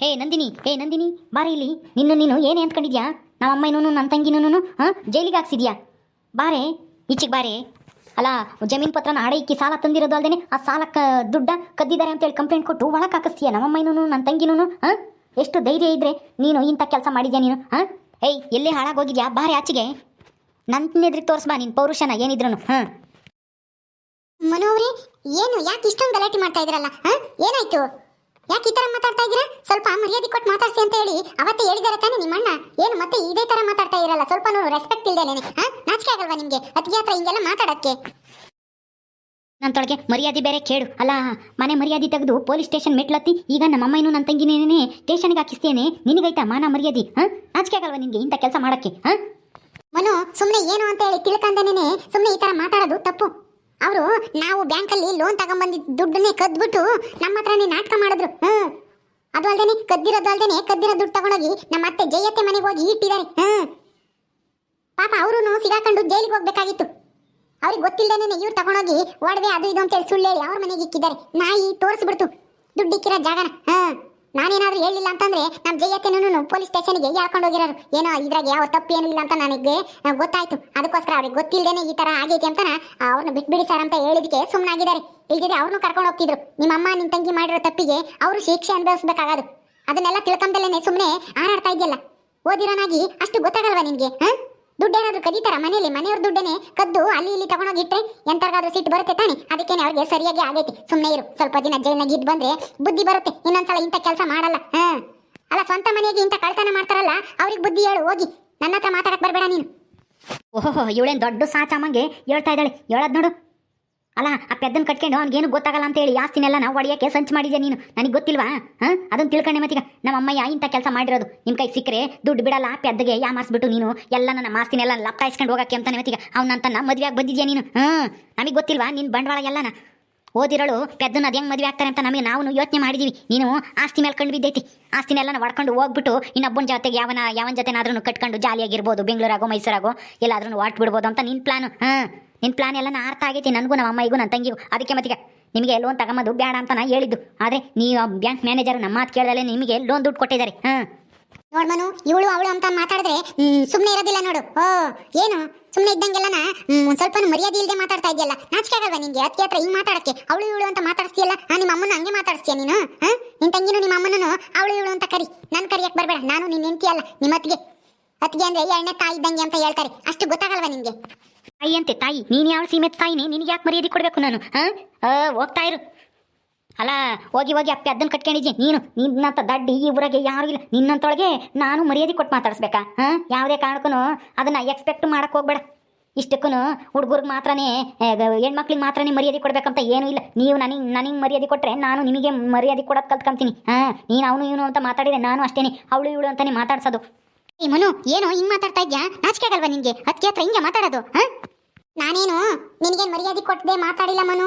ಹೇ ನಂದಿನಿ ಹೇ ನಂದಿನಿ ಬಾರಿ ಇಲ್ಲಿ. ನಿನ್ನ, ನೀನು ಏನೇ ಅಂದ್ಕೊಂಡಿದ್ಯಾ? ನಮ್ಮ ಅಮ್ಮನೂ ನನ್ನ ತಂಗಿನೂ ಹಾಂ? ಜೈಲಿಗೆ ಹಾಕ್ಸಿದ್ಯಾ? ಬಾರೆ ಈಚೆಗೆ ಬಾರೆ ಅಲ್ಲ ಜಮೀನ್ ಪತ್ರನ ಅಡ ಇಕ್ಕಿ ಸಾಲ ತಂದಿರೋದು ಅಲ್ದೇನೆ ಆ ಸಾಲಕ್ಕೆ ದುಡ್ಡ ಕದ್ದಿದ್ದಾರೆ ಅಂತೇಳಿ ಕಂಪ್ಲೇಂಟ್ ಕೊಟ್ಟು ಒಳಗೆ ಹಾಕಿಸ್ತೀಯ? ನಮ್ಮಮ್ಮನೂ ನನ್ನ ತಂಗಿನೂ ಹಾಂ? ಎಷ್ಟು ಧೈರ್ಯ ಇದ್ರೆ ನೀನು ಇಂಥ ಕೆಲಸ ಮಾಡಿದ್ಯಾ ನೀನು, ಹಾಂ? ಏಯ್, ಎಲ್ಲೇ ಹಾಳಾಗೋಗಿದ್ಯಾ? ಬಾರೆ ಆಚೆಗೆ. ನನ್ನ ಎದ್ರಿಗೆ ತೋರಿಸ್ಬಾ ನಿನ್ನ ಪೌರುಷನ ಏನಿದ್ರು ಹಾಂ? ಮನೋವ್ರಿ ಏನು, ಯಾಕೆ ಇಷ್ಟೊಂದು ಗಲಾಟೆ ಮಾಡ್ತಾ ಇದ್ರಲ್ಲ, ಹಾಂ? ಏನಾಯ್ತು? ಯಾಕೆ ಈ ತರ ಮಾತಾಡ್ತಾ ಇದ್ದೀರಾ? ಸ್ವಲ್ಪ ಮರ್ಯಾದೆ ಕೊಟ್ಟು ಮಾತಾಡ್ಸಿ ಅಂತ ಹೇಳಿ. ಅವತ್ತೇ ಹೇಳಿದಾರೆ ತಾನೇ ನಿಮ್ಮಣ್ಣ. ಏನು ಮತ್ತೆ ಇದೇ ತರ ಮಾತಾಡ್ತಾ ಇರಲ್ಲ. ಸ್ವಲ್ಪ ರೆಸ್ಪೆಕ್ಟ್ ಇಲ್ದೇನೆ ಹಾ? ನಾಚಿಕೆ ಆಗಲ್ವಾ ನಿಮಗೆ? ಅತಿಗೆ ಹತ್ರ ಹಿಂಗೆಲ್ಲ ಮಾತಾಡಕ್ಕೆ? ನನ್ನತೊಳಗೆ ಮರ್ಯಾದೆ ಬೇರೆ ಕೇಳು. ಅಲ್ಲ ಮನೆ ಮರ್ಯಾದೆ ತೆಗೆದು ಪೊಲೀಸ್ ಸ್ಟೇಷನ್ ಮೆಟ್ಲತ್ತಿ ಈಗ ನಮ್ಮ ಅಮ್ಮನೂ ನನ್ನ ತಂಗಿನೇನೇ ಸ್ಟೇಷನ್ಗೆ ಹಾಕಿಸ್ತೇನೆ ನಿನಗೈತಾ ಮಾನ ಮರ್ಯಾದೆ ಹಾ? ನಾಚಿಕೆ ಆಗಲ್ವಾ ನಿನಗೆ ಇಂಥ ಕೆಲಸ ಮಾಡಕ್ಕೆ ಹಾ? ಮನು ಸುಮ್ಮನೆ ಏನು ಅಂತ ಹೇಳಿ ತಿಳ್ಕಂದೇನೆ ಸುಮ್ಮನೆ ಈ ತರ ಮಾತಾಡೋದು ತಪ್ಪು. ಅವರು ನಾವು ಬ್ಯಾಂಕಲ್ಲಿ ಲೋನ್ ತಗೊಂಬಂದಿದ್ದ ದುಡ್ಡನ್ನೇ ಕದ್ಬಿಟ್ಟು ನಮ್ಮ ಹತ್ರನೇ ನಾಟಕ ಮಾಡಿದ್ರು. ಹ್ಮ್. ಅದು ಅಲ್ದೇನೆ ಕದ್ದಿರೋದು ಅಲ್ದೇನೆ ಕದ್ದಿರೋ ದುಡ್ಡು ತಗೊಂಡೋಗಿ ನಮ್ಮ ಅತ್ತೆ ಜಯತ್ತೆ ಮನೆಗೆ ಹೋಗಿ ಇಟ್ಟಿದ್ದಾರೆ ಹ್ಮ್. ಪಾಪ ಅವರು ಸಿಗಾಕೊಂಡು ಜೈಲಿಗೆ ಹೋಗ್ಬೇಕಾಗಿತ್ತು. ಅವ್ರಿಗೆ ಗೊತ್ತಿಲ್ಲದೇನೆ ಇವ್ರು ತಗೊಂಡೋಗಿ ಒಡವೆ ಅದು ಇದು ಅಂತೇಳಿ ಸುಳ್ಳು ಹೇಳಿ ಅವ್ರ ಮನೆಗೆ ಇಕ್ಕಿದ್ದಾರೆ. ನಾಯಿ ತೋರಿಸ್ಬಿಡ್ತು. ದುಡ್ಡು ಇಕ್ಕಿರೋ ಜಾಗನ. ಹಾ ನಾನೇನಾದ್ರೂ ಹೇಳಿಲ್ಲ ಅಂತಂದ್ರೆ ನಮ್ಮ ಜಯತ್ತೆನೂ ಪೊಲೀಸ್ ಸ್ಟೇಷನ್ಗೆ ಹಾಕೊಂಡು ಹೋಗಿರೋರು. ಏನೋ ಇದ್ರಾಗ ಯಾವ ತಪ್ಪು ಏನಿಲ್ಲ ಅಂತ ನನಗೆ ಗೊತ್ತಾಯ್ತು. ಅದಕ್ಕೋಸ್ಕರ ಅವ್ರಿಗೆ ಗೊತ್ತಿಲ್ಲದೇನೆ ಈ ತರ ಆಗೈತೆ ಅಂತ ಅವ್ರನ್ನ ಬಿಟ್ಬಿಡಿ ಸರ್ ಅಂತ ಹೇಳಿದಕ್ಕೆ ಸುಮ್ಮನಾಗಿದ್ದಾರೆ ಇಲ್ದಿದ್ರೆ ಅವ್ರನ್ನೂ ಕರ್ಕೊಂಡು ಹೋಗ್ತಿದ್ರು. ನಿಮ್ಮ ಅಮ್ಮ ನಿಮ್ಮ ತಂಗಿ ಮಾಡಿರೋ ತಪ್ಪಿಗೆ ಅವರು ಶಿಕ್ಷೆ ಅನುಭವಿಸ್ಬೇಕಾಗೋದು. ಅದನ್ನೆಲ್ಲ ತಿಳ್ಕೊಂಡಲ್ಲೇನೆ ಸುಮ್ಮನೆ ಹಾರಾಡ್ತಾ ಇದೆಯಲ್ಲ. ಓದಿರೋನಾಗಿ ಅಷ್ಟು ಗೊತ್ತಾಗಲ್ವಾ ನಿನಗೆ, ಹಾ? ದುಡ್ಡೇನಾದ್ರೂ ಕದೀತಾರ ಮನೇಲಿ ಮನೆಯವ್ರ ದುಡ್ಡೇನೆ ಕದ್ದು ಅಲ್ಲಿ ಇಲ್ಲಿ ತಗೊಂಡೋಗಿಟ್ರೆ ಎಂತರ್ಗಾದ್ರೂ ಸಿಟ್ಟು ಬರುತ್ತೆ ತಾನೆ? ಅದಕ್ಕೇನೆ ಅವ್ರಿಗೆ ಸರಿಯಾಗಿ ಆಗೈತಿ. ಸುಮ್ಮನೆ ಇರು. ಸ್ವಲ್ಪ ದಿನ ಜೈಲ್ನಾಗ ಇದ್ ಬಂದ್ರೆ ಬುದ್ಧಿ ಬರುತ್ತೆ. ಇನ್ನೊಂದ್ಸಲ ಇಂಥ ಕೆಲಸ ಮಾಡಲ್ಲ. ಹಾ. ಅಲ್ಲ, ಸ್ವಂತ ಮನೆಗೆ ಇಂಥ ಕಳ್ತನ ಮಾಡ್ತಾರಲ್ಲ, ಅವ್ರಿಗೆ ಬುದ್ಧಿ ಹೇಳು, ಹೋಗಿ. ನನ್ನ ಹತ್ರ ಮಾತಾಡಕ್ ಬರಬೇಡ ನೀನು. ಓಹೋ ಇವಳೇನು ದೊಡ್ಡ ಸಾಚಮ್ಮಂಗೆ ಹೇಳ್ತಾ ಇದ್ದಾಳೆ. ಹೇಳೋದು ನೋಡು. ಅಲ್ಲ, ಆ ಪೆದ್ದನ್ ಕಟ್ಕೊಂಡು ಅವ್ನಿಗೇನು ಗೊತ್ತಾಗಲ್ಲ ಅಂತ ಹೇಳಿ ಆಸ್ತಿನೆಲ್ಲ ನಾವು ಒಡೆಯಕ್ಕೆ ಸಂಚು ಮಾಡಿದ್ಯಾ ನೀನು? ನನಗೆ ಗೊತ್ತಿಲ್ವಾ ಹಾಂ ಅದನ್ನು ತಿಳ್ಕೊಂಡೆ ಮತ್ತೀಗ. ನಮ್ಮ ಅಮ್ಮಯ್ಯ ಇಂಥ ಕೆಲಸ ಮಾಡಿರೋದು. ನಿಮ್ಮ ಕೈ ಸಿಕ್ಕರೆ ದುಡ್ಡು ಬಿಡಲ್ಲ, ಆ ಪೆದ್ದಗೆ ಯಾ ಮಾಡಿಸ್ಬಿಟ್ಟು ನೀನು ಎಲ್ಲ ನನ್ನ ಆಸ್ತಿನೆಲ್ಲ ಲಪ್ಪಾಯಿಸ್ಕೊಂಡು ಹೋಗಕ್ಕೆ ಅಂತಾನೆ ಮತ್ತೀಗ. ಅವ್ನಂತನ್ನ ಮದುವೆಯಾಗಿ ಬಂದಿದ್ಯಾ ನೀನು? ಹಾಂ ನಮಗೆ ಗೊತ್ತಿಲ್ವಾ ನಿನ್ನ ಬಂಡವಾಳ ಎಲ್ಲನ? ಓದಿರೋಳು ಪೆದ್ದನ ಅದು ಹೆಂಗೆ ಮದುವೆ ಆಗ್ತಾರೆ ಅಂತ ನಮಗೆ ನಾವು ಯೋಚನೆ ಮಾಡಿದೀವಿ. ನೀನು ಆಸ್ತಿ ಮೇಲೆ ಕಂಡು ಬಿದ್ದೈತಿ. ಆಸ್ತಿನೆಲ್ಲ ಒಡ್ಕೊಂಡು ಹೋಗ್ಬಿಟ್ಟು ಇನ್ನೊಬ್ಬನ ಜೊತೆಗೆ ಯಾವನ ಯಾವನ ಜೊತೆನಾದ್ರೂ ಕಟ್ಕೊಂಡು ಜಾಲಿಯಾಗಿರ್ಬೋದು, ಬೆಂಗಳೂರಾಗೋ, ಮೈಸೂರಾಗೋ ಎಲ್ಲಾದ್ರೂ ಹೊಟ್ಟು ಬಿಡ್ಬೋದು ಅಂತ ನಿನ್ನ ಪ್ಲಾನು ಹಾಂ ನಿನ್ನ ಪ್ಲಾನ್ ಎಲ್ಲ ಅರ್ಥ ಆಗೈತಿ, ನನಗೂ ನಮ್ಮ ಅಮ್ಮಗೂ ನನ್ನ ತಂಗಿಗೂ. ಅದಕ್ಕೆ ಮತ್ತೀಗ ನಿಮಗೆ ಲೋನ್ ತಗೊಂಬದು ಬೇಡ ಅಂತ ನಾ ಹೇಳಿದ್ದು. ಆದರೆ ನೀವು ಬ್ಯಾಂಕ್ ಮ್ಯಾನೇಜರ್ ನಮ್ಮ ಮಾತು ಕೇಳದಲ್ಲೇ ನಿಮಗೆ ಲೋನ್ ದುಡ್ಡು ಕೊಟ್ಟಿದ್ದಾರೆ. ಹಾಂ. ನೋಡ್ ಮನು, ಇವಳು ಅವಳು ಅಂತ ಮಾತಾಡಿದ್ರೆ ಸುಮ್ಮನೆ ಇರೋದಿಲ್ಲ ನೋಡು. ಓ, ಏನು? ಸುಮ್ಮನೆ ಇದ್ದಂಗೆಲ್ಲನ ಒಂದ್ ಸ್ವಲ್ಪ ಮರ್ಯಾದೆ ಇಲ್ಲದೆ ಮಾತಾಡ್ತಾ ಇದೆಯಲ್ಲ? ನಾಚಿಕೆ ಆಗಲ್ವಾ ನಿಂಗೆ? ಅದಕ್ಕೆ ಹತ್ರ ಹಿಂಗೆ ಮಾತಾಡಕ್ಕೆ? ಅವಳು ಇವಳು ಅಂತ ಮಾತಾಡ್ಸ್ತೀಯಲ್ಲ? ಹಾಂ ನಿಮ್ಮ ಅಮ್ಮನ ಹಂಗೆ ಮಾತಾಡ್ಸ್ತೀಯ ನೀನು? ಹಾ? ನಿನ್ ತಂಗಿನೂ ನಿಮ್ಮ ಅಮ್ಮನೂ ಅವಳು ಇವಳು ಅಂತ ಕರಿ. ನಾನು ಕರಿಯಕ್ಕೆ ಬರಬೇಡ. ನಾನು ನಿನ್ನ ಹೆಂಡತಿ ಅಲ್ಲ. ನಿಮ್ಮ ಅತ್ತಿಗೆ ಅತ್ತಿಗೆ ಅಂದ್ರೆ ಎಣ್ಣೆ ತಾಯಿ ಇದ್ದಂಗೆ ಅಂತ ಹೇಳ್ತಾರೆ. ಅಷ್ಟು ಗೊತ್ತಾಗಲ್ವಾ ನಿಂಗೆ? ತಾಯಿ ಅಂತೆ, ತಾಯಿ. ನೀನು ಯಾವ ಸೀಮೆ ತಾಯಿನಿ? ನಿನಗೆ ಯಾಕೆ ಮರ್ಯಾದೆ ಕೊಡಬೇಕು ನಾನು ಹಾಂ ಹೋಗ್ತಾ ಇರು. ಅಲ್ಲ, ಹೋಗಿ ಹೋಗಿ ಅಪ್ಪೆ ಅದನ್ನ ಕಟ್ಕೊಂಡಿದ್ದೆ ನೀನು, ನಿನ್ನಂತ ದಡ್ಡಿ ಈ ಊರಾಗೆ ಯಾರು ಇಲ್ಲ. ನಿನ್ನಂತೊಳಗೆ ನಾನು ಮರ್ಯಾದೆ ಕೊಟ್ಟು ಮಾತಾಡಿಸ್ಬೇಕಾ ಹಾಂ ಯಾವುದೇ ಕಾರಣಕ್ಕೂ ಅದನ್ನ ಎಕ್ಸ್ಪೆಕ್ಟ್ ಮಾಡಕ್ ಹೋಗ್ಬೇಡ. ಇಷ್ಟಕ್ಕೂ ಹುಡುಗರಿಗೆ ಮಾತ್ರನೇ ಹೆಣ್ಮಕ್ಳಿಗೆ ಮಾತ್ರನೇ ಮರ್ಯಾದೆ ಕೊಡ್ಬೇಕಂತ ಏನೂ ಇಲ್ಲ. ನೀವು ನನಗೆ ನನಗೆ ಮರ್ಯಾದೆ ಕೊಟ್ಟರೆ ನಾನು ನಿಮಗೆ ಮರ್ಯಾದೆ ಕೊಡೋದು ಕಲ್ತ್ಕೊಂತೀನಿ ಹಾಂ ನೀನು ಅವನು, ಇವನು ಅಂತ ಮಾತಾಡಿದೆ ನಾನು ಅಷ್ಟೇನೆ. ಅವಳು, ಇವಳು ಅಂತಾನೆ ಮಾತಾಡ್ಸೋದು. ಏ, ಮನು, ಏನು? ಹಿಂಗ್ ಮಾತಾಡ್ತಾ ಇದ್ಯಾ? ನಾಚಿಕೆ ಆಗಲ್ವಾ ನಿನ್ಗೆ ಅದಕ್ಕೆ ಹತ್ರ ಹಿಂಗೆ ಮಾತಾಡೋದು, ಹಾ? ನಾನೇನು? ನಿನಗೇನು ಮರ್ಯಾದೆ ಕೊಟ್ಟದೆ ಮಾತಾಡಿಲ್ಲ ಮನು?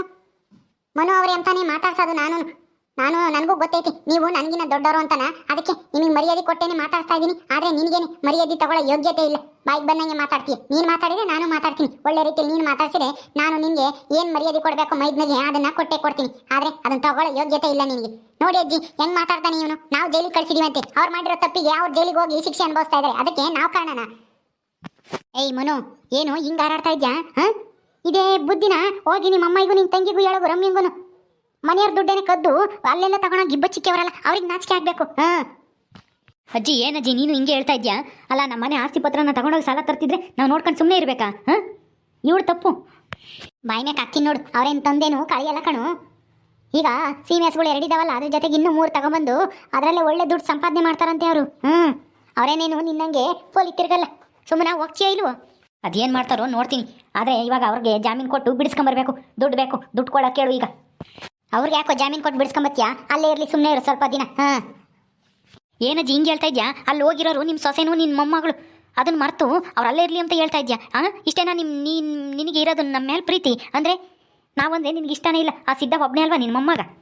ಮನು ಅವರೇ ಅಂತಾನೆ ಮಾತಾಡ್ಸೋದು ನಾನು ನಾನು, ನನಗೂ ಗೊತ್ತೈತಿ, ನೀವು ನನಗಿನ ದೊಡ್ಡವರು ಅಂತಾನ. ಅದಕ್ಕೆ ನಿಮಗೆ ಮರ್ಯಾದೆ ಕೊಟ್ಟೇನೆ ಮಾತಾಡ್ತಾ ಇದ್ದೀನಿ ಆದ್ರೆ ನಿನಗೇನೆ ಮರ್ಯಾದೆ ತಗೊಳ್ಳೋ ಯೋಗ್ಯತೆ ಇಲ್ಲ. ಬಾಯಿಗೆ ಬಂದಂಗೆ ಮಾತಾಡ್ತೀಯ. ನೀನು ಮಾತಾಡಿದ್ರೆ ನಾನು ಮಾತಾಡ್ತೀನಿ. ಒಳ್ಳೆ ರೀತಿಯಲ್ಲಿ ನೀನು ಮಾತಾಡ್ಸಿದ್ರೆ ನಾನು ನಿನಗೆ ಏನು ಮರ್ಯಾದೆ ಕೊಡಬೇಕು ಮೈದ್ನಿಗೆ ಅದನ್ನ ಕೊಟ್ಟೆ ಕೊಡ್ತೀನಿ. ಆದ್ರೆ ಅದನ್ನ ತಗೊಳ್ಳೋ ಯೋಗ್ಯತೆ ಇಲ್ಲ ನಿನಗೆ. ನೋಡಿ ಅಜ್ಜಿ, ಹೆಂಗ್ ಮಾತಾಡ್ತಾನೆ ಇವನು? ನಾವು ಜೈಲಿಗೆ ಅಂತ. ಅವ್ರು ಮಾಡಿರೋ ತಪ್ಪಿಗೆ ಅವ್ರು ಜೈಲಿಗೆ ಹೋಗಿ ಶಿಕ್ಷೆ ಅನುಭವಿಸ್ತಾ ಇದ್ದಾರೆ ಅದಕ್ಕೆ ನಾವು ಕಾರಣನ? ಏಯ್ ಮನು, ಏನು ಹಿಂಗೆ ಹಾರಾಡ್ತಾ ಇದ್ಯಾ? ಹ? ಇದೇ ಬುದ್ಧಿನ? ಹೋಗಿ ನಿಮ್ಮ ಅಮ್ಮಗೂ ನಿನ್ನ ತಂಗಿಗೂ ಹೇಳೋಗು ರಮ್ಯಂಗುನು. ಮನೆಯವ್ರ ದುಡ್ಡೇನೆ ಕದ್ದು ಅಲ್ಲೆಲ್ಲ ತಗೊಂಡೋಗಿ ಗಿಬ್ಬ ಚಿಕ್ಕವರಲ್ಲ ಅವ್ರಿಗೆ ನಾಚಿಕೆ ಆಗ್ಬೇಕು. ಹಾಂ. ಅಜ್ಜಿ ಏನಜ್ಜಿ ನೀನು ಹಿಂಗೆ ಹೇಳ್ತಾ ಇದ್ಯಾ? ಅಲ್ಲ ನಮ್ಮ ಮನೆ ಆಸ್ತಿ ಪತ್ರನ ತಗೊಂಡೋಗಿ ಸಾಲ ತರ್ತಿದ್ರೆ ನಾವು ನೋಡ್ಕೊಂಡು ಸುಮ್ಮನೆ ಇರಬೇಕಾ? ಹಾಂ? ಇವಳು ತಪ್ಪು. ಬಾಯಿನೇ ಕತ್ತಿ ನೋಡು, ಅವ್ರೇನು ತಂದೇನು ಕಳಿಯಲ್ಲ ಕಣು. ಈಗ ಸೀಮೆಸ್ಗಳು ಎರಡಿದಾವಲ್ಲ, ಅದ್ರ ಜೊತೆಗೆ ಇನ್ನೂ ಮೂರು ತಗೊಂಬಂದು ಅದರಲ್ಲೇ ಒಳ್ಳೆ ದುಡ್ಡು ಸಂಪಾದನೆ ಮಾಡ್ತಾರಂತೆ ಅವರು. ಹ್ಞೂ ಅವರೇನೇನು ನಿನ್ನಂಗೆ ಪೋಲಿ ತಿರ್ಗಲ್ಲ. ಸುಮ್ಮನೆ ಹೋಗ್ತೀಯ ಇಲ್ವೋ? ಅದೇನು ಮಾಡ್ತಾರೋ ನೋಡ್ತೀನಿ. ಆದರೆ ಇವಾಗ ಅವ್ರಿಗೆ ಜಾಮೀನು ಕೊಟ್ಟು ಬಿಡಿಸ್ಕೊಂಬರ್ಬೇಕು, ದುಡ್ಡು ಬೇಕು, ದುಡ್ಡು ಕೊಡೋಕೆ ಕೇಳು ಈಗ. ಅವ್ರಿಗೆ ಯಾಕೋ ಜಾಮೀನು ಕೊಟ್ಟು ಬಿಡಿಸ್ಕೊಂಬತ್ತೀಯಾ? ಅಲ್ಲೇ ಇರಲಿ ಸುಮ್ಮನೆ ಇರು ಸ್ವಲ್ಪ ದಿನ. ಹಾಂ. ಏನಜ್ಜಿ ಹಿಂಗೆ ಹೇಳ್ತಾ ಇದ್ಯಾ? ಅಲ್ಲಿ ಹೋಗಿರೋರು ನಿಮ್ಮ ಸೊಸೆನೂ ನಿನ್ನ ಮೊಮ್ಮಗಳು. ಅದನ್ನ ಮರೆತು ಅವ್ರು ಅಲ್ಲೇ ಇರಲಿ ಅಂತ ಹೇಳ್ತಾ ಇದ್ಯಾ? ಹಾಂ ಇಷ್ಟೇನಾ ನಿಮ್ಮ ನೀನು, ನಿನಗೆ ಇರೋದು ನಮ್ಮ ಮೇಲೆ ಪ್ರೀತಿ? ಅಂದರೆ ನಾವಂದರೆ ನಿನಗೆ ಇಷ್ಟನೇ ಇಲ್ಲ. ಆ ಸಿದ್ಧ ಒಬ್ಬನೇ ಅಲ್ವಾ ನಿನ್ನ ಮೊಮ್ಮಗ?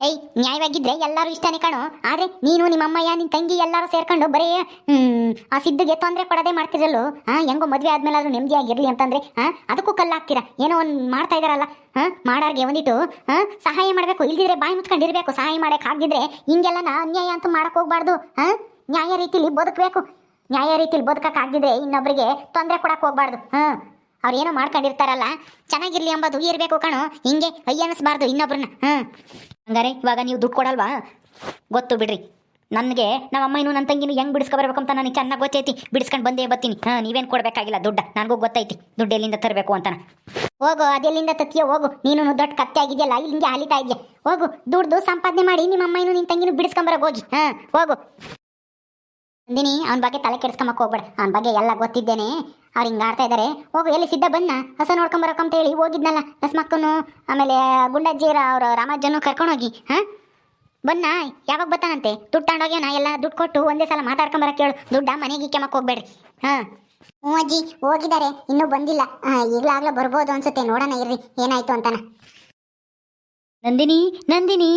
ಏಯ್, ನ್ಯಾಯವಾಗಿದ್ರೆ ಎಲ್ಲರೂ ಇಷ್ಟನೇ ಕಾಣು. ಆದ್ರೆ ನೀನು ನಿಮ್ಮ ಅಮ್ಮಯ್ಯ ನಿನ್ ತಂಗಿ ಎಲ್ಲರೂ ಸೇರ್ಕೊಂಡು ಬರೀ, ಹ್ಮ್, ಆ ಸಿದ್ಧಿಗೆ ತೊಂದರೆ ಕೊಡದೆ ಮಾಡ್ತಿರಲ್ಲೋ ಹಾ ಹೆಂಗೋ ಮದ್ವೆ ಆದ್ಮೇಲೆ ಆದ್ರೂ ನೆಮ್ಮದಿಯಾಗಿರ್ಲಿ ಅಂತಂದ್ರೆ ಹಾ ಅದಕ್ಕೂ ಕಲ್ಲಾಗ್ತೀರಾ? ಏನೋ ಒಂದ್ ಮಾಡ್ತಾ ಇದಾರಲ್ಲ. ಹಾ ಮಾಡಾರ್ಗೆ ಒಂದಿಟ್ಟು ಹಾ ಸಹಾಯ ಮಾಡ್ಬೇಕು. ಇಲ್ದಿದ್ರೆ ಬಾಯಿ ಮುಚ್ಕೊಂಡಿರ್ಬೇಕು. ಸಹಾಯ ಮಾಡಕ್ ಆಗಿದ್ರೆ ಹಿಂಗೆಲ್ಲ ನಾ ಅನ್ಯಾಯ ಅಂತ ಮಾಡಕ್ ಹೋಗ್ಬಾರ್ದು. ಹಾ ನ್ಯಾಯ ರೀತಿಲಿ ಬದುಕಬೇಕು. ನ್ಯಾಯ ರೀತಿಲಿ ಬದುಕಕ್ ಆಗಿದ್ರೆ ಇನ್ನೊಬ್ರಿಗೆ ತೊಂದರೆ ಕೊಡಕ್ ಹೋಗ್ಬಾರ್ದು. ಹಾ. ಅವ್ರು ಏನೋ ಮಾಡ್ಕೊಂಡಿರ್ತಾರಲ್ಲ? ಚೆನ್ನಾಗಿರ್ಲಿ ಎಂಬುದು ಇರಬೇಕು ಕಣೋ. ಹಿಂಗೆ ಅಯ್ಯ ಅನ್ನಿಸ್ಬಾರ್ದು ಇನ್ನೊಬ್ರನ್ನ. ಹ್ಮ್. ಹಂಗಾರೆ ಇವಾಗ ನೀವು ದುಡ್ಡು ಕೊಡಲ್ವಾ? ಗೊತ್ತು ಬಿಡ್ರಿ. ನನಗೆ ನಮ್ಮ ಅಮ್ಮನೂ ನನ್ನ ತಂಗಿನೂ ಹೆಂಗ್ ಬಿಡಿಸ್ಕೊಬರ್ಬೇಕು ಅಂತ ನನಗೆ ಚೆನ್ನಾಗಿ ಗೊತ್ತೈತಿ. ಬಿಡಿಸ್ಕೊಂಡು ಬಂದೇ ಬರ್ತೀನಿ. ಹಾಂ, ನೀವೇನು ಕೊಡಬೇಕಾಗಿಲ್ಲ ದುಡ್ಡ. ನನಗೂ ಗೊತ್ತೈತಿ. ದುಡ್ಡು ಎಲ್ಲಿಂದ ತರಬೇಕು ಅಂತ ಹೋಗು ಅದೆಲ್ಲಿಂದ ತತ್ತಿಯ ಹೋಗು. ನೀನು ದೊಡ್ಡ ಕತ್ತೆ ಆಗಿದೆಯಲ್ಲ ಇಲ್ಲಿ ಹಿಂಗೆ ಅಲಿತಾ ಇದೆಯಾ? ಹೋಗು, ದುಡ್ದು ಸಂಪಾದನೆ ಮಾಡಿ ನಿಮ್ಮ ಅಮ್ಮನೂ ನಿನ್ನ ತಂಗಿನೂ ಬಿಡಿಸ್ಕೊಂಬರೋಗಿ ಹೋಗಿ. ಹಾಂ, ಹೋಗು. ನಂದಿನಿ ಅವನ ಬಗ್ಗೆ ತಲೆ ಕೆಡ್ಸ್ಕೊಂಬಕ್ ಹೋಗ್ಬೇಡ. ಅವನ ಬಗ್ಗೆ ಎಲ್ಲ ಗೊತ್ತಿದ್ದೇನೆ. ಅವ್ರು ಹಿಂಗೆ ಆಡ್ತಾ ಇದ್ದಾರೆ ಹೋಗು ಎಲ್ಲಿ ಸಿದ್ಧ ಬನ್ನ. ಹೊಸ ನೋಡ್ಕೊಂಬರಕ್ ಅಂತ ಹೇಳಿ ಹೋಗಿದ್ನಲ್ಲ ನಸ್ಮಕ್ಕನು ಆಮೇಲೆ ಗುಂಡಜ್ಜಿರ ಅವ್ರ ಕರ್ಕೊಂಡು ಕರ್ಕೊಂಡೋಗಿ ಹಾಂ? ಬನ್ನ ಯಾವಾಗ ಬತ್ತಾನಂತೆ ದುಡ್ಡು ತಗೊಂಡೋಗ್ಯಾನ? ಎಲ್ಲ ದುಡ್ಡು ಕೊಟ್ಟು ಒಂದೇ ಸಲ ಮಾತಾಡ್ಕೊಂಬರಕ್ಕೆ ಹೇಳು ದುಡ್ಡ ಮನೆಗೆ ಕೆಮ್ಮಕ್ ಹೋಗ್ಬೇಡ್ರಿ ಹಾ? ಹ್ಞೂ ಅಜ್ಜಿ ಹೋಗಿದ್ದಾರೆ. ಇನ್ನೂ ಬಂದಿಲ್ಲ. ಈಗಲಾಗ್ಲೂ ಬರ್ಬೋದು ಅನ್ಸುತ್ತೆ. ನೋಡೋಣ ಇರ್ರಿ ಏನಾಯ್ತು ಅಂತಾನ. ನಂದಿನಿ ನಂದಿನಿ.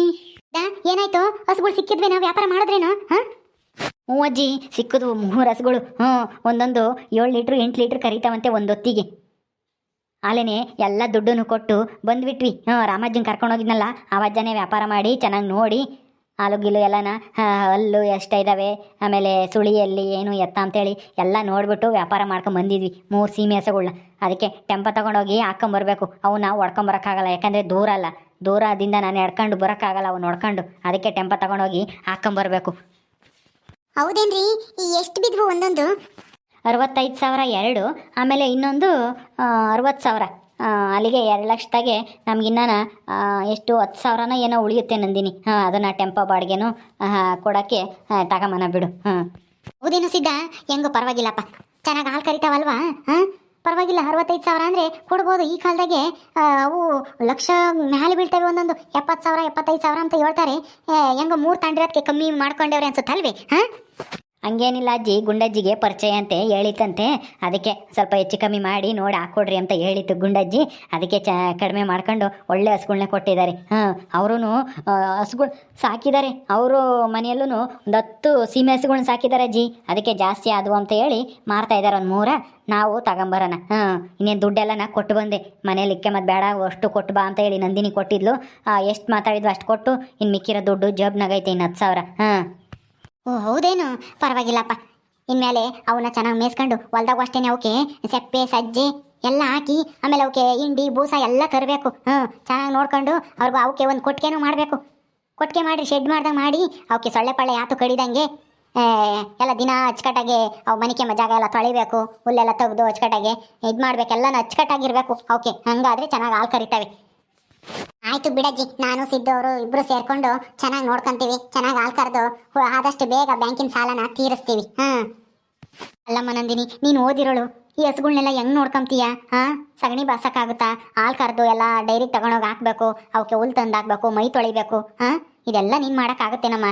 ಏನಾಯ್ತು? ಹಸುಗಳು ನಾವು ವ್ಯಾಪಾರ ಮಾಡಿದ್ರೇನು ಹಾ? ಹ್ಞೂ ಅಜ್ಜಿ ಸಿಕ್ಕದು ಮೂರು ಹಸುಗಳು. ಹ್ಞೂ, ಒಂದೊಂದು ಏಳು ಲೀಟ್ರ್, ಎಂಟು ಲೀಟ್ರ್ ಕರಿತಾವಂತೆ ಒಂದೊತ್ತಿಗೆ. ಆಲೇನೆ ಎಲ್ಲ ದುಡ್ಡನ್ನು ಕೊಟ್ಟು ಬಂದ್ಬಿಟ್ವಿ. ಹ್ಞೂ ರಾಮಾಜನ್ ಕರ್ಕೊಂಡೋಗಿದ್ನಲ್ಲ ಆವಜ್ಜನೇ ವ್ಯಾಪಾರ ಮಾಡಿ ಚೆನ್ನಾಗಿ ನೋಡಿ ಹಾಲು, ಗಿಲು ಎಲ್ಲನ ಹಲ್ಲು ಹಲ್ಲು ಎಷ್ಟಿದಾವೆ ಆಮೇಲೆ ಸುಳಿಯಲ್ಲಿ ಏನು ಎತ್ತ ಅಂತೇಳಿ ಎಲ್ಲ ನೋಡಿಬಿಟ್ಟು ವ್ಯಾಪಾರ ಮಾಡ್ಕೊಂಡು ಬಂದಿದ್ವಿ, ಮೂರು ಸೀಮೆ ಹಸುಗಳನ್ನ ಅದಕ್ಕೆ ಟೆಂಪ ತಗೊಂಡೋಗಿ ಹಾಕೊಂಬರ್ಬೇಕು ಅವನ್ನ ಹೊಡ್ಕೊಂಬರೋಕ್ಕಾಗಲ್ಲ ಯಾಕಂದರೆ ದೂರ ಅಲ್ಲ. ದೂರದಿಂದ ನಾನು ಎಡ್ಕೊಂಡು ಬರೋಕ್ಕಾಗಲ್ಲ ಅವು ನೋಡ್ಕೊಂಡು ಅದಕ್ಕೆ ಟೆಂಪ ತಗೊಂಡೋಗಿ ಹಾಕೊಂಬರ್ಬೇಕು ಹೌದೇನ್ರಿ? ಎಷ್ಟು ಬಿದ್ವು ಒಂದೊಂದು? ಅರವತ್ತೈದು ಸಾವಿರ ಎರಡು. ಆಮೇಲೆ ಇನ್ನೊಂದು ಅರವತ್ತು ಸಾವಿರ. ಅಲ್ಲಿಗೆ ಎರಡು ಲಕ್ಷದಾಗೆ ನಮಗಿನ್ನ ಎಷ್ಟು ಹತ್ತು ಸಾವಿರನ ಏನೋ ಉಳಿಯುತ್ತೆ ನಂದಿನಿ. ಹಾಂ ಅದನ್ನು ಟೆಂಪೋ ಬಾಡಿಗೆನೂ ಕೊಡೋಕ್ಕೆ ತಗೊಂಬನ ಬಿಡು. ಹಾಂ ಹೌದೇನು ಸಿದ್ಧ? ಹೆಂಗೋ ಪರವಾಗಿಲ್ಲಪ್ಪ. ಚೆನ್ನಾಗಿ ಹಾಲು ಕರಿತಾವಲ್ವಾ? ಹಾ? ಪರವಾಗಿಲ್ಲ, ಅರವತ್ತೈದು ಸಾವಿರ ಅಂದರೆ ಕೊಡ್ಬೋದು. ಈ ಕಾಲದಾಗೆ ಅವು ಲಕ್ಷ ಮ್ಯಾಲೆ ಬೀಳ್ತವೆ ಒಂದೊಂದು. ಎಪ್ಪತ್ತು ಸಾವಿರ, ಎಪ್ಪತ್ತೈದು ಸಾವಿರ ಅಂತ ಹೇಳ್ತಾರೆ. ಹೆಂಗೋ ಮೂರು ತಂಡಿರೋದಕ್ಕೆ ಕಮ್ಮಿ ಮಾಡ್ಕೊಂಡವ್ರೆ ಅನ್ಸುತ್ತಲ್ವೇ, ಹಾಂ? ಹಂಗೇನಿಲ್ಲ ಅಜ್ಜಿ, ಗುಂಡಜ್ಜಿಗೆ ಪರಿಚಯ ಅಂತೆ ಹೇಳಿತ್ತಂತೆ. ಅದಕ್ಕೆ ಸ್ವಲ್ಪ ಹೆಚ್ಚು ಕಮ್ಮಿ ಮಾಡಿ ನೋಡಿ ಹಾಕ್ಕೊಡ್ರಿ ಅಂತ ಹೇಳಿತ್ತು ಗುಂಡಜ್ಜಿ. ಅದಕ್ಕೆ ಚ ಕಡಿಮೆ ಮಾಡ್ಕೊಂಡು ಒಳ್ಳೆ ಹಸುಗಳ್ನ ಕೊಟ್ಟಿದ್ದಾರೆ. ಹಾಂ ಅವರು ಹಸುಗಳು ಸಾಕಿದ್ದಾರೆ. ಅವರು ಮನೆಯಲ್ಲೂ ಒಂದು ಹತ್ತು ಸೀಮೆ ಹಸುಗಳ್ನ ಸಾಕಿದ್ದಾರೆ ಅಜ್ಜಿ. ಅದಕ್ಕೆ ಜಾಸ್ತಿ ಆದವು ಅಂತ ಹೇಳಿ ಮಾರ್ತಾ ಇದ್ದಾರೆ ಒಂದು ಮೂರ. ನಾವು ತಗೊಂಬರೋಣ. ಹಾಂ, ಇನ್ನೇನು ದುಡ್ಡೆಲ್ಲ ನಾ ಕೊಟ್ಟು ಬಂದೆ. ಮನೇಲಿ ಇಕ್ಕೆ ಮತ್ತು ಬೇಡ, ಅಷ್ಟು ಕೊಟ್ಟು ಬಾ ಅಂತ ಹೇಳಿ ನಂದಿನಿ ಕೊಟ್ಟಿದ್ಲು. ಎಷ್ಟು ಮಾತಾಡಿದ್ವು ಅಷ್ಟು ಕೊಟ್ಟು. ಇನ್ನು ಮಿಕ್ಕಿರೋ ದುಡ್ಡು ಜಬ್ನಾಗೈತೆ ಇನ್ನು ಹತ್ತು ಸಾವಿರ. ಹಾಂ. ಓ, ಹೌದೇನು? ಪರವಾಗಿಲ್ಲಪ್ಪ. ಇನ್ಮೇಲೆ ಅವನ್ನ ಚೆನ್ನಾಗಿ ಮೇಯಿಸ್ಕೊಂಡು ಹೊಲ್ದಾಗ ಅಷ್ಟೇನೆ ಅವಕ್ಕೆ ಸೆಪ್ಪೆ, ಸಜ್ಜೆ ಎಲ್ಲ ಹಾಕಿ, ಆಮೇಲೆ ಅವಕ್ಕೆ ಹಿಂಡಿ, ಬೂಸ ಎಲ್ಲ ತರಬೇಕು. ಹ್ಞೂ ಚೆನ್ನಾಗಿ ನೋಡ್ಕೊಂಡು ಅವ್ರಿಗೂ ಅವಕ್ಕೆ ಒಂದು ಕೊಟ್ಟಿಗೆನೂ ಮಾಡಬೇಕು. ಕೊಟ್ಟಿಗೆ ಮಾಡಿ, ಶೆಡ್ ಮಾಡ್ದಂಗೆ ಮಾಡಿ, ಅವಕ್ಕೆ ಸೊಳ್ಳೆ ಪಳ್ಳೆ ಯಾತು ಕಡಿದಂಗೆ ಎಲ್ಲ ದಿನ ಅಚ್ಚುಕಟ್ಟಾಗಿ ಅವು ಮನಿಕೆ ಜಾಗ ಎಲ್ಲ ತೊಳಿಬೇಕು, ಹುಲ್ಲೆಲ್ಲ ತೆಗೆದು ಅಚ್ಚುಕಟ್ಟಾಗಿ ಇದು ಮಾಡಬೇಕೆಲ್ಲ ಅಚ್ಚುಕಟ್ಟಾಗಿರಬೇಕು ಅವಕ್ಕೆ. ಹಂಗಾದರೆ ಚೆನ್ನಾಗಿ ಹಾಲು ಕರಿತವೆ. ಆಯ್ತು ಬಿಡಜ್ಜಿ, ನಾನು ಸಿದ್ದವರು ಇಬ್ರು ಸೇರ್ಕೊಂಡು ಚೆನ್ನಾಗಿ ನೋಡ್ಕೊಂತೀವಿ, ಚೆನ್ನಾಗಿ ಹಾಲು ಕರೆದು ಆದಷ್ಟು ಬೇಗ ಬ್ಯಾಂಕಿನ ಸಾಲನ ತೀರಿಸ್ತೀವಿ, ಹಾಂ? ಅಲ್ಲಮ್ಮ ನಂದಿನಿ, ನೀನು ಓದಿರೋಳು, ಈ ಹಸುಗಳನ್ನೆಲ್ಲ ಹೆಂಗ್ ನೋಡ್ಕೊಂತೀಯ, ಹಾ? ಸಗಣಿ ಬಾಸಕ್ಕಾಗುತ್ತಾ ಹಾಲು ಕರೆದು ಎಲ್ಲ ಡೈರಿಗೆ ತಗೊಂಡೋಗಿ ಹಾಕ್ಬೇಕು ಅವಕ್ಕೆ ಹುಲ್ ತಂದು ಹಾಕ್ಬೇಕು ಮೈ ತೊಳಿಬೇಕು, ಹಾ? ಇದೆಲ್ಲ ನೀನು ಮಾಡೋಕ್ಕಾಗುತ್ತೇನಮ್ಮ?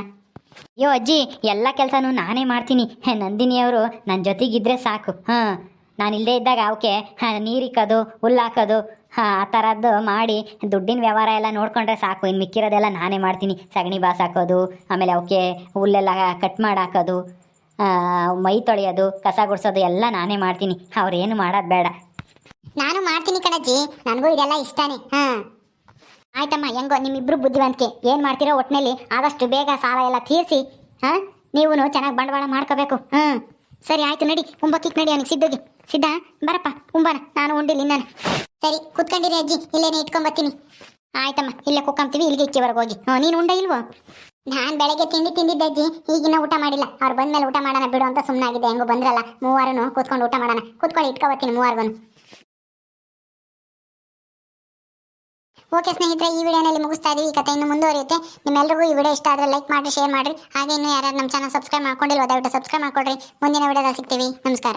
ಅಯ್ಯೋ ಅಜ್ಜಿ, ಎಲ್ಲ ಕೆಲಸನೂ ನಾನೇ ಮಾಡ್ತೀನಿ. ನಂದಿನಿ ಅವರು ನನ್ನ ಜೊತೆಗಿದ್ರೆ ಸಾಕು, ಹಾಂ? ನಾನು ಇಲ್ಲದೇ ಇದ್ದಾಗ ಅವಕ್ಕೆ ನೀರಿಕ್ಕೋದು ಹುಲ್ಲು ಹಾಕೋದು ಹಾಂ, ಆ ಥರದ್ದು ಮಾಡಿ. ದುಡ್ಡಿನ ವ್ಯವಹಾರ ಎಲ್ಲ ನೋಡ್ಕೊಂಡ್ರೆ ಸಾಕು. ಇನ್ನು ಮಿಕ್ಕಿರೋದೆಲ್ಲ ನಾನೇ ಮಾಡ್ತೀನಿ. ಸಗಣಿ ಬಾಸ್ ಹಾಕೋದು, ಆಮೇಲೆ ಅವಕ್ಕೆ ಹುಲ್ಲೆಲ್ಲ ಕಟ್ ಮಾಡಿ ಹಾಕೋದು ಮೈ ತೊಳೆಯೋದು, ಕಸ ಗುಡಿಸೋದು ಎಲ್ಲ ನಾನೇ ಮಾಡ್ತೀನಿ. ಅವ್ರೇನು ಮಾಡೋದು ಬೇಡ. ನಾನು ಮಾಡ್ತೀನಿ ಕಣಜ್ಜಿ. ನನಗೂ ಇದೆಲ್ಲ ಇಷ್ಟನೇ. ಹಾಂ. ಆಯ್ತಮ್ಮ, ಹೆಂಗೋ ನಿಮ್ಮಿಬ್ರು ಬುದ್ಧಿವಂತಿಕೆ. ಏನು ಮಾಡ್ತೀರೋ ಒಟ್ಟಿನಲ್ಲಿ ಆದಷ್ಟು ಬೇಗ ಸಾಲ ಎಲ್ಲ ತೀರಿಸಿ, ಹಾಂ ನೀವು ಚೆನ್ನಾಗಿ ಬಂಡವಾಳ ಮಾಡ್ಕೋಬೇಕು. ಹ್ಞೂ ಸರಿ, ಆಯಿತು, ನಡಿ. ಉಂಬಕ್ಕಿಕ್ ನಡಿ ಅವನಿಗೆ ಸಿದ್ಧಗೆ. ಸಿದ್ಧ, ಬರಪ್ಪ. ಉಂಬಾನ ನಾನು ಉಂಡಿಲ್ಲ ನಾನು ಸರಿ, ಕುತ್ಕೊಂಡಿರಿ ಅಜ್ಜಿ. ಇಲ್ಲೇನೆ ಇಟ್ಕೊಂಬತ್ತೀನಿ ಆಯ್ತಮ್ಮ, ಇಲ್ಲೇ ಕುಕ್ಕಂತೀವಿ ಇಲ್ಲಿಗೆ ಇಕ್ಕಿವರೆಗೆ ಹೋಗಿ. ನೀನು ಉಂಡ ಇಲ್ವೋ? ನಾನು ಬೆಳಗ್ಗೆ ತಿಂಡಿ ತಿಂದಿದ್ದೆ ಅಜ್ಜಿ. ಈಗಿನ ಊಟ ಮಾಡಿಲ್ಲ. ಅವ್ರು ಬಂದ್ಮೇಲೆ ಊಟ ಮಾಡೋಣ ಬಿಡು ಅಂತ ಸುಮ್ಮನಾಗಿದೆ ಹೆಂಗೋ ಬಂದ್ರಲ್ಲ ಮೂವಾರನು ಕೂತ್ಕೊಂಡು ಊಟ ಮಾಡೋಣ. ಕೂತ್ಕೊಂಡು ಇಟ್ಕೊಬತ್ತೀನಿ ಮೂವಾರ್ಗು ಓಕೆ ಸ್ನೇಹಿತರೆ, ಈ ವಿಡಿಯೋನಲ್ಲಿ ಮುಗಿಸ್ತಾ ಇದೀವಿ. ಈ ಕಥೆ ಇನ್ನು ಮುಂದುವರಿಯುತ್ತೆ. ನಿಮ್ಮೆಲ್ಲರಿಗೂ ಈ ವಿಡಿಯೋ ಇಷ್ಟ ಆದರೆ ಲೈಕ್ ಮಾಡಿ ಶೇರ್ ಮಾಡಿರಿ. ಹಾಗೆ ಇನ್ನು ಯಾರು ನಮ್ಮ ಚಾನಲ್ ಸಬ್ಸ್ಕ್ರೈಬ್ ಮಾಡ್ಕೊಂಡಿಲ್ಲ ದಯವಿಟ್ಟು ಸಬ್ಸ್ಕ್ರೈಬ್ ಮಾಡ್ಕೊಳ್ರಿ. ಮುಂದಿನ ವಿಡಿಯೋದಲ್ಲಿ ಸಿಗ್ತೀವಿ. ನಮಸ್ಕಾರ.